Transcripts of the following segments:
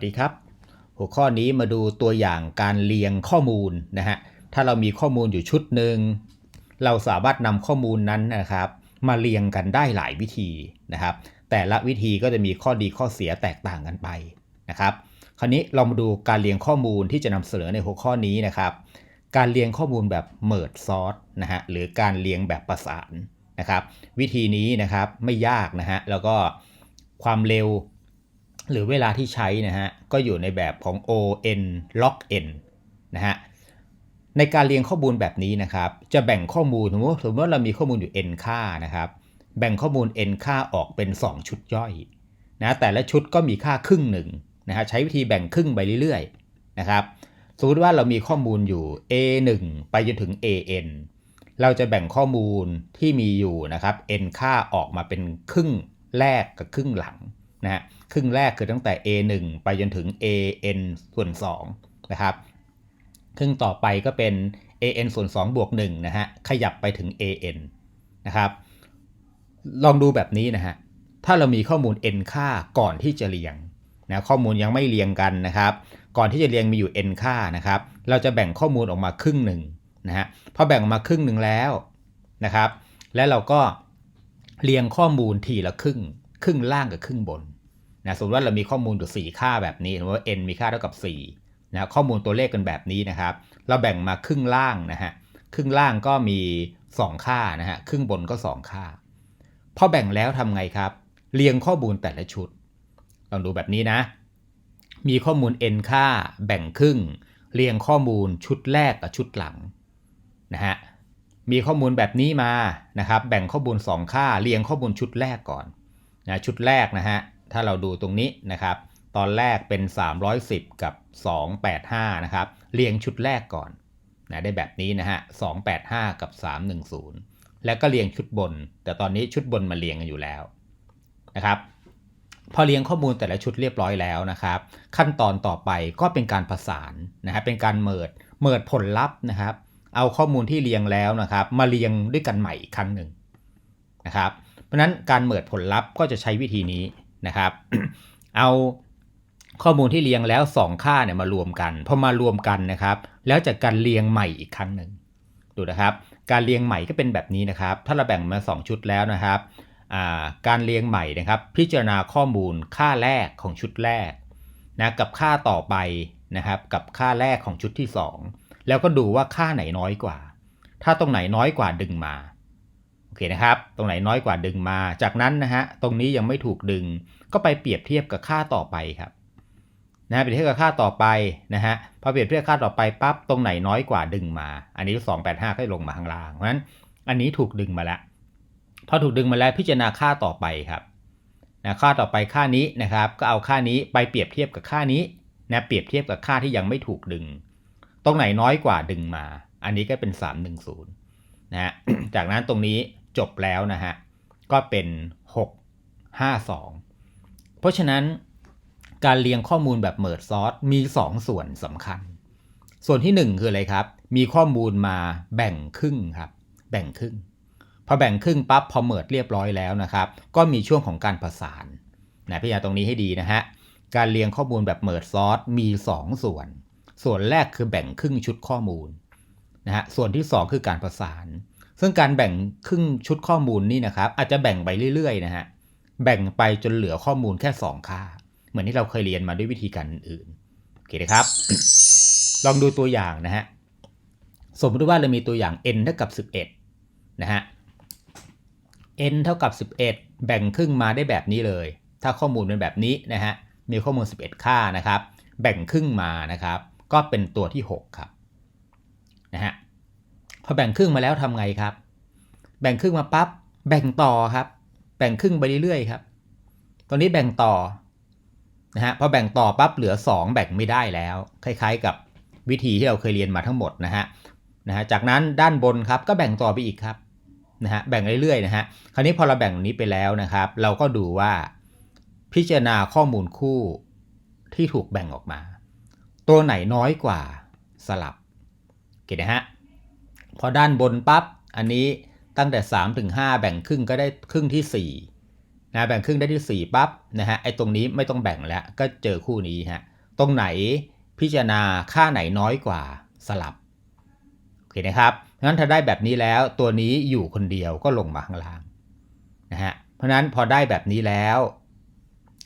วัสดีครับ หัวข้อนี้มาดูตัวอย่างการเรียงข้อมูลนะฮะ ถ้าเรามีข้อมูลอยู่ชุดหนึ่ง เราสามารถนำข้อมูลนั้นนะครับ มาเรียงกันได้หลายวิธีนะครับ แต่ละวิธีก็จะมีข้อดีข้อเสียแตกต่างกันไปนะครับ คราวนี้เรามาดูการเรียงข้อมูลที่จะนำเสนอในหัวข้อนี้นะครับ การเรียงข้อมูลแบบ merge sort นะฮะ หรือการเรียงแบบประสานนะครับวิธีนี้นะครับไม่ยากนะฮะแล้วก็ความเร็ว หรือเวลาที่ใช้นะฮะก็อยู่ในแบบของ on log n นะฮะในการเรียงข้อมูลแบบนี้นะครับ จะแบ่งข้อมูลสมมติสมมติว่าเรามีข้อมูลอยู่ n ค่านะครับ แบ่งข้อมูล n ค่าออกเป็น 2 ชุดย่อยนะแต่ละชุดก็มีค่าครึ่งหนึ่งนะฮะใช้วิธีแบ่งครึ่งไปเรื่อยๆนะครับสมมติว่าเรามีข้อมูลอยู่ a1 ไปจนถึง an เราจะแบ่งข้อมูลที่มีอยู่นะครับ n ค่าออกมาเป็นครึ่งแรกกับครึ่งหลัง นะฮะครึ่งแรกคือตั้งแต่ a1 ไปจนถึง an ส่วน2นะครับครึ่งต่อไปก็เป็น an ส่วน2บวก1นะฮะขยับไปถึง an นะครับลองดูแบบนี้นะฮะถ้าเรามีข้อมูล n ค่าก่อนที่จะเรียงนะข้อมูลยังไม่เรียงกันนะครับ ก่อนที่จะเรียงมีอยู่ n ค่านะครับ เราจะแบ่งข้อมูลออกมาครึ่งหนึ่งนะฮะพอแบ่งออกมาครึ่งหนึ่งแล้วนะครับ และเราก็เรียงข้อมูลทีละครึ่ง ครึ่งล่างกับครึ่งบนนะสมมติว่าเรามีข้อมูลอยู่ 4 ค่าแบบนี้สมมติว่า n มีค่าเท่ากับ4นะข้อมูลตัวเลขกันแบบนี้นะครับ เราแบ่งมาครึ่งล่างนะฮะครึ่งล่างก็มี 2 ค่านะฮะครึ่งบนก็ 2 ค่า พอแบ่งแล้วทำไงครับ เรียงข้อมูลแต่ละชุดลองดูแบบนี้นะ มีข้อมูล n ค่า แบ่งครึ่ง เรียงข้อมูลชุดแรกกับชุดหลังนะฮะมีข้อมูลแบบนี้มานะครับ แบ่งข้อมูล 2 ค่า เรียงข้อมูลชุดแรกก่อน นะชุดแรกนะฮะถ้าเราดูตรงนี้นะครับ ตอนแรกเป็น 310 กับ 285 นะครับ เรียงชุดแรกก่อนนะได้แบบนี้นะฮะ285 กับ 310 แล้วก็เรียงชุดบน แต่ตอนนี้ชุดบนมาเรียงกันอยู่แล้วนะครับพอเรียงข้อมูลแต่ละชุดเรียบร้อยแล้วนะครับ ขั้นตอนต่อไปก็เป็นการผสานนะฮะเป็นการเมิดเมิดผลลัพธ์นะครับ เอาข้อมูลที่เรียงแล้วนะครับ มาเรียงด้วยกันใหม่อีกครั้งหนึ่งนะครับ เพราะนั้นการเมิดผลลัพธ์ก็จะใช้วิธีนี้นะครับ เอาข้อมูลที่เรียงแล้ว 2 ค่าเนี่ยมารวมกันพอมารวมกันนะครับ แล้วจากการเรียงใหม่อีกครั้งหนึ่งดูนะครับ การเรียงใหม่ก็เป็นแบบนี้นะครับ ถ้าเราแบ่งมา 2 ชุดแล้วนะครับการเรียงใหม่นะครับ พิจารณาข้อมูลค่าแรกของชุดแรกนะกับค่าต่อไปนะครับ กับค่าแรกของชุดที่ 2 แล้วก็ดูว่าค่าไหนน้อยกว่า ถ้าตรงไหนน้อยกว่าดึงมา เคนะครับ ตรงไหนน้อยกว่าดึงมา จากนั้นนะฮะ ตรงนี้ยังไม่ถูกดึง ก็ไปเปรียบเทียบกับค่าต่อไปครับนะเปรียบเทียบกับค่าต่อไปนะฮะ พอเปรียบเทียบค่าต่อไปปั๊บ ตรงไหนน้อยกว่าดึงมา อันนี้ 285ก็ลงมาข้างล่าง เพราะฉะนั้น อันนี้ถูกดึงมาแล้ว พอถูกดึงมาแล้วพิจารณาค่าต่อไปครับนะค่าต่อไปค่านี้นะครับ ก็เอาค่านี้ไปเปรียบเทียบกับค่านี้นะเปรียบเทียบกับค่าที่ยังไม่ถูกดึง ตรงไหนน้อยกว่าดึงมา อันนี้ก็เป็น 310นะฮะ จากนั้นตรงนี้ จบแล้วนะฮะ ก็เป็น 652 เพราะฉะนั้นการเรียงข้อมูลแบบเมิร์ดซอสมี 2 ส่วนสำคัญ ส่วนที่ 1 คืออะไรครับ มีข้อมูลมาแบ่งครึ่งครับ แบ่งครึ่ง พอแบ่งครึ่งปั๊บพอเมิร์ดเรียบร้อยแล้วนะครับ ก็มีช่วงของการผสานนะพี่ยาตรงนี้ให้ดีนะฮะ การเรียงข้อมูลแบบเมิร์ดซอสมี 2 ส่วน ส่วนแรกคือแบ่งครึ่งชุดข้อมูลนะฮะ ส่วนที่ 2 คือการผสาน ซึ่งการแบ่งครึ่งชุดข้อมูลนี่นะครับ อาจจะแบ่งไปเรื่อยๆนะฮะแบ่งไปจนเหลือข้อมูลแค่ 2 ค่า เหมือนที่เราเคยเรียนมาด้วยวิธีการอื่นโอเคนะครับ ลองดูตัวอย่างนะฮะสมมติว่าเรามีตัวอย่าง n เท่ากับ 11 นะฮะ n เท่ากับ 11 แบ่งครึ่งมาได้แบบนี้เลย ถ้าข้อมูลเป็นแบบนี้นะฮะ มีข้อมูล 11 ค่านะครับ แบ่งครึ่งมานะครับ ก็เป็นตัวที่ 6 ครับ นะฮะ อแบ่งครึ่งมาแล้วทำไงครับ แบ่งครึ่งมาปั๊บแบ่งต่อครับ แบ่งครึ่งไปเรื่อยๆครับ ตอนนี้แบ่งต่อนะฮะพอแบ่งต่อปั๊บเหลือ 2 แบ่งไม่ได้แล้ว คล้าย ๆ กับวิธีที่เราเคยเรียนมาทั้งหมดนะฮะนะฮะจากนั้นด้านบนครับก็แบ่งต่อไปอีกครับนะฮะแบ่งเรื่อยๆนะฮะคราวนี้พอเราแบ่งนี้ไปแล้วนะครับ เราก็ดูว่าพิจารณาข้อมูลคู่ที่ถูกแบ่งออกมา ตัวไหนน้อยกว่าสลับโอเคนะฮะ พอด้านบนปั๊บอันนี้ตั้งแต่3ถึง5แบ่งครึ่งก็ได้ครึ่งที่4นะแบ่งครึ่งได้ที่4ปั๊บนะฮะไอ้ตรงนี้ไม่ต้องแบ่งแล้วก็เจอคู่นี้ฮะตรงไหนพิจารณาค่าไหนน้อยกว่าสลับโอเคนะครับงั้นถ้าได้แบบนี้แล้วตัวนี้อยู่คนเดียวก็ลงมาข้างล่างนะฮะเพราะฉะนั้นพอได้แบบนี้แล้ว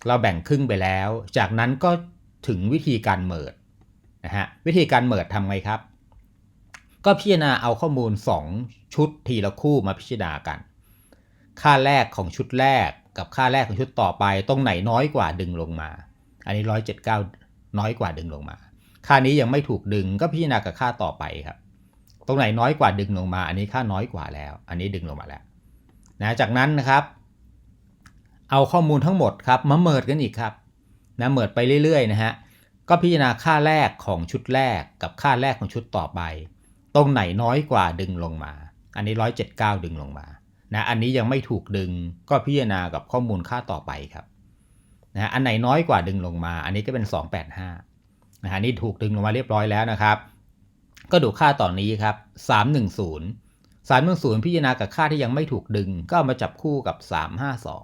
เราแบ่งครึ่งไปแล้ว จากนั้นก็ถึงวิธีการเมิดนะฮะวิธีการเมิดทำไงครับ ก็พิจารณาเอาข้อมูล 2 ชุดทีละคู่มาพิจารณากัน ค่าแรกของชุดแรกกับค่าแรกของชุดต่อไปตรงไหนน้อยกว่าดึงลงมา อันนี้179น้อยกว่าดึงลงมา ค่านี้ยังไม่ถูกดึงก็พิจารณากับค่าต่อไปครับ ตรงไหนน้อยกว่าดึงลงมา อันนี้ค่าน้อยกว่าแล้ว อันนี้ดึงลงมาแล้วนะจากนั้นนะครับ เอาข้อมูลทั้งหมดครับมาเมิดกันอีกครับนะเมิดไปเรื่อยๆนะฮะก็พิจารณาค่าแรกของชุดแรกกับค่าแรกของชุดต่อไป ตรงไหนน้อยกว่าดึงลงมา อันนี้ 179 ดึงลงมานะอันนี้ยังไม่ถูกดึงก็พิจารณากับข้อมูลค่าต่อไปครับนะอันไหนน้อยกว่าดึงลงมา อันนี้ก็เป็น 285นะฮะนี่ถูกดึงลงมาเรียบร้อยแล้วนะครับ ก็ดูค่าต่อนนี้ครับ 310 310 พิจารณากับค่าที่ยังไม่ถูกดึง ก็ามาจับคู่กับ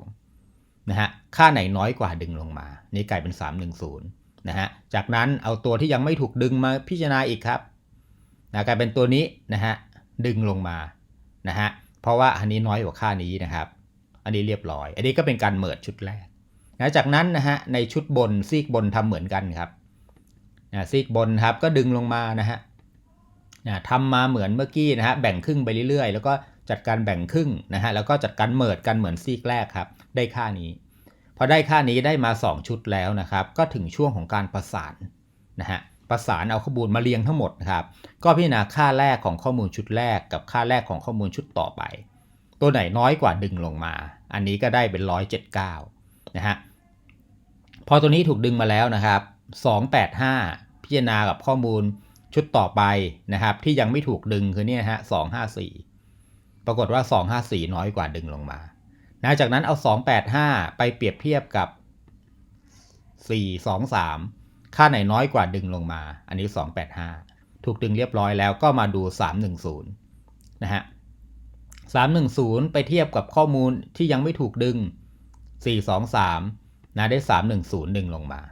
352นะฮะค่าไหนน้อยกว่าดึงลงมา นี่กลายเป็น 310นะฮะจากนั้นเอาตัวที่ยังไม่ถูกดึงมาพิจารณาอีกครับ นะกลายเป็นตัวนี้นะฮะดึงลงมานะฮะเพราะว่าอันนี้น้อยกว่าค่านี้นะครับ อันนี้เรียบร้อย อันนี้ก็เป็นการเมิดชุดแรกนะจากนั้นนะฮะในชุดบนซีกบนทำเหมือนกันครับนะซีกบนครับก็ดึงลงมานะฮะนะทำมาเหมือนเมื่อกี้นะฮะแบ่งครึ่งไปเรื่อยๆ แล้วก็จัดการแบ่งครึ่งนะฮะแล้วก็จัดการเมิดกันเหมือนซีกแรกครับ ได้ค่านี้พอได้ค่านี้ได้มา 2 ชุดแล้วนะครับ ก็ถึงช่วงของการประสานนะฮะ ประสานเอาข้อมูลมาเรียงทั้งหมดนะครับ ก็พิจารณาค่าแรกของข้อมูลชุดแรกกับค่าแรกของข้อมูลชุดต่อไป ตัวไหนน้อยกว่าดึงลงมา อันนี้ก็ได้เป็น 179 นะฮะ พอตัวนี้ถูกดึงมาแล้วนะครับ 285 พิจารณากับข้อมูลชุดต่อไปนะครับ ที่ยังไม่ถูกดึงคือเนี่ยฮะ 254 ปรากฏว่า 254 น้อยกว่าดึงลงมานะจากนั้นเอา 285 ไปเปรียบเทียบกับ 423 ค่าไหนน้อยกว่าดึงลงมา อันนี้ 285 ถูกดึงเรียบร้อยแล้วก็มาดู 310 นะฮะ 310 ไปเทียบกับข้อมูลที่ยังไม่ถูกดึง 423 นะได้ 310 ดึงลงมา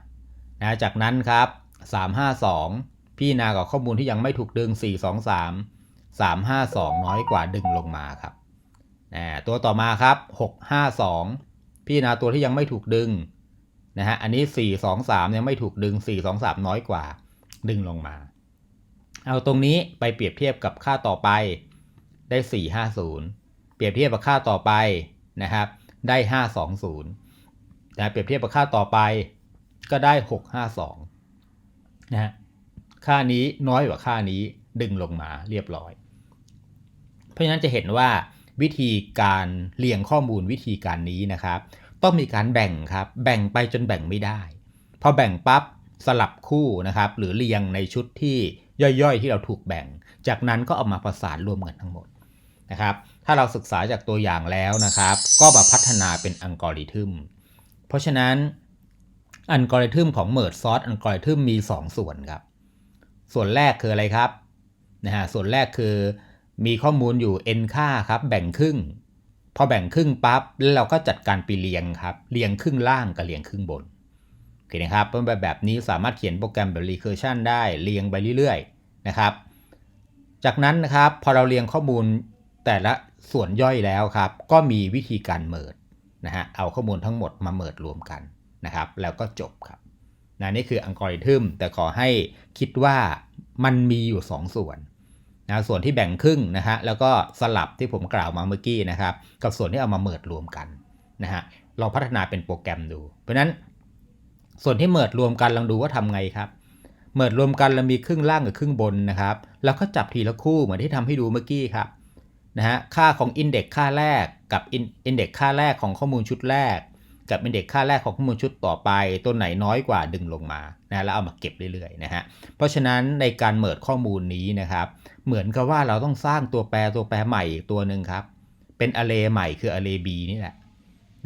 นะจากนั้นครับ 352 พี่นากับข้อมูลที่ยังไม่ถูกดึง 423 352 น้อยกว่าดึงลงมาครับนะตัวต่อมาครับ 652 พี่นาตัวที่ยังไม่ถูกดึง นะฮะ อันนี้ 423 ยังไม่ถูกดึง 423 น้อยกว่า ดึงลงมา เอาตรงนี้ไปเปรียบเทียบกับค่าต่อไปได้ 450 เปรียบเทียบกับค่าต่อไปนะครับ ได้ 520นะเปรียบเทียบกับค่าต่อไปก็ได้ 652นะฮะ ค่านี้น้อยกว่าค่านี้ดึงลงมาเรียบร้อย เพราะฉะนั้นจะเห็นว่าวิธีการเรียงข้อมูลวิธีการนี้นะครับ ต้องมีการแบ่งครับ แบ่งไปจนแบ่งไม่ได้ พอแบ่งปั๊บสลับคู่นะครับ หรือเรียงในชุดที่ย่อยๆ ที่เราถูกแบ่ง จากนั้นก็เอามาประสานรวมกันทั้งหมดนะครับ ถ้าเราศึกษาจากตัวอย่างแล้วนะครับ ก็มาพัฒนาเป็นอัลกอริทึม เพราะฉะนั้นอัลกอริทึมของ Merge Sort อัลกอริทึมมี 2 ส่วนครับ ส่วนแรกคืออะไรครับนะฮะส่วนแรกคือมีข้อมูลอยู่ n ค่าครับ แบ่งครึ่ง พอแบ่งครึ่งปั๊บแล้วเราก็จัดการไปเรียงครับเรียงครึ่งล่างกับเรียงครึ่งบนโอเคนะครับเป็นแบบแบบนี้สามารถเขียนโปรแกรมแบบ recursion ได้เรียงไปเรื่อยๆนะครับ จากนั้นนะครับพอเราเรียงข้อมูลแต่ละส่วนย่อยแล้วครับ ก็มีวิธีการเมิดนะฮะเอาข้อมูลทั้งหมดมาเมิดรวมกันนะครับ แล้วก็จบครับนะนี่คืออัลกอริทึมแต่ขอให้คิดว่ามันมีอยู่ 2ส่วน นะส่วนที่แบ่งครึ่งนะฮะแล้วก็สลับที่ผมกล่าวมาเมื่อกี้นะครับ กับส่วนที่เอามาเมิดรวมกันนะฮะลองพัฒนาเป็นโปรแกรมดู เพราะฉะนั้นส่วนที่เมิดรวมกันลองดูว่าทำไงครับเมิดรวมกันเรามีครึ่งล่างกับครึ่งบนนะครับ แล้วก็จับทีละคู่เหมือนที่ทำให้ดูเมื่อกี้ครับนะฮะค่าของอินเด็กค่าแรกกับอินเด็กค่าแรกของข้อมูลชุดแรก กับอินเด็กค่าแรกของข้อมูลชุดต่อไป ตัวไหนน้อยกว่าดึงลงมานะแล้วเอามาเก็บเรื่อยๆนะฮะเพราะฉะนั้นในการเมิดข้อมูลนี้นะครับ เหมือนกับว่าเราต้องสร้างตัวแปรตัวแปรใหม่อีกตัวหนึ่งครับ เป็นอ r เ a y ใหม่คืออ r เ a y b นี่แหละ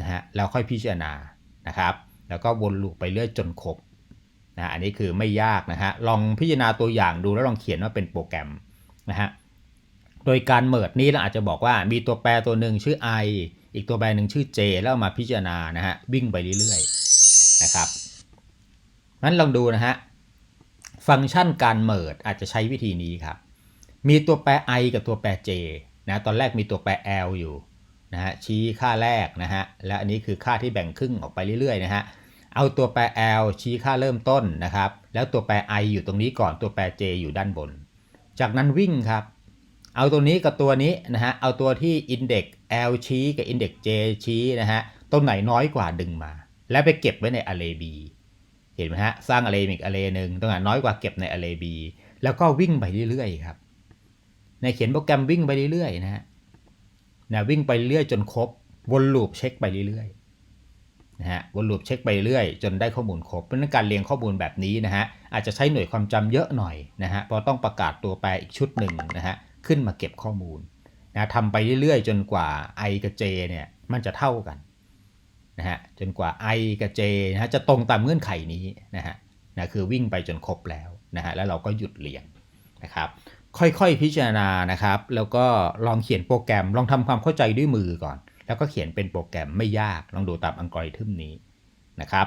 นะฮะแล้วค่อยพิจารณานะครับ แล้วก็วนลูปไปเรื่อยจนครบนะอันนี้คือไม่ยากนะฮะลองพิจารณาตัวอย่างดูแล้วลองเขียนว่าเป็นโปรแกรมนะฮะโดยการเมิดนี้เราอาจจะบอกว่ามีตัวแปรตัวหนึ่งชื่อ i อีกตัวแปรหนึ่งชื่อ j แล้วมาพิจารณานะฮะวิ่งไปเรื่อยๆนะครับงั้นลองดูนะฮะฟังก์ชันการเมิร์อาจจะใช้วิธีนี้ครับ มีตัวแปร i กับตัวแปร j นะตอนแรกมีตัวแปร l อยู่นะฮะชี้ค่าแรกนะฮะและอันนี้คือค่าที่แบ่งครึ่งออกไปเรื่อยๆนะฮะเอาตัวแปร l ชี้ค่าเริ่มต้นนะครับ แล้วตัวแปร i อยู่ตรงนี้ก่อนตัวแปร j อยู่ด้านบน จากนั้นวิ่งครับ เอาตัวนี้กับตัวนี้นะฮะ เอาตัวที่อินเด็ก l ชี้กับอินเด็ก j ชี้นะฮะ ตรงไหนน้อยกว่าดึงมา แล้วไปเก็บไว้ใน array b เห็นไหมฮะ สร้าง array อีก array หนึ่งตรงไหนน้อยกว่าเก็บใน array b แล้วก็วิ่งไปเรื่อยๆครับ ในเขียนโปรแกรมวิ่งไปเรื่อยๆนะฮะนะวิ่งไปเรื่อยจนครบ วนลูปเช็คไปเรื่อยๆนะฮะ วนลูปเช็คไปเรื่อยจนได้ข้อมูลครบ เพราะนั้นการเรียงข้อมูลแบบนี้นะฮะ อาจจะใช้หน่วยความจำเยอะหน่อยนะฮะ เพราะต้องประกาศตัวแปรอีกชุดหนึ่งนะฮะ ขึ้นมาเก็บข้อมูลนะทำไปเรื่อยๆ จนกว่า i กับ j เนี่ยมันจะเท่ากันนะฮะจนกว่า i กับ j นะฮะจะตรงตามเงื่อนไขนี้นะฮะนะคือวิ่งไปจนครบแล้วนะฮะแล้วเราก็หยุดเรียงนะครับค่อยๆพิจารณานะครับ แล้วก็ลองเขียนโปรแกรม ลองทำความเข้าใจด้วยมือก่อน แล้วก็เขียนเป็นโปรแกรมไม่ยาก ลองดูตามอัลกอริทึมนี้นะครับ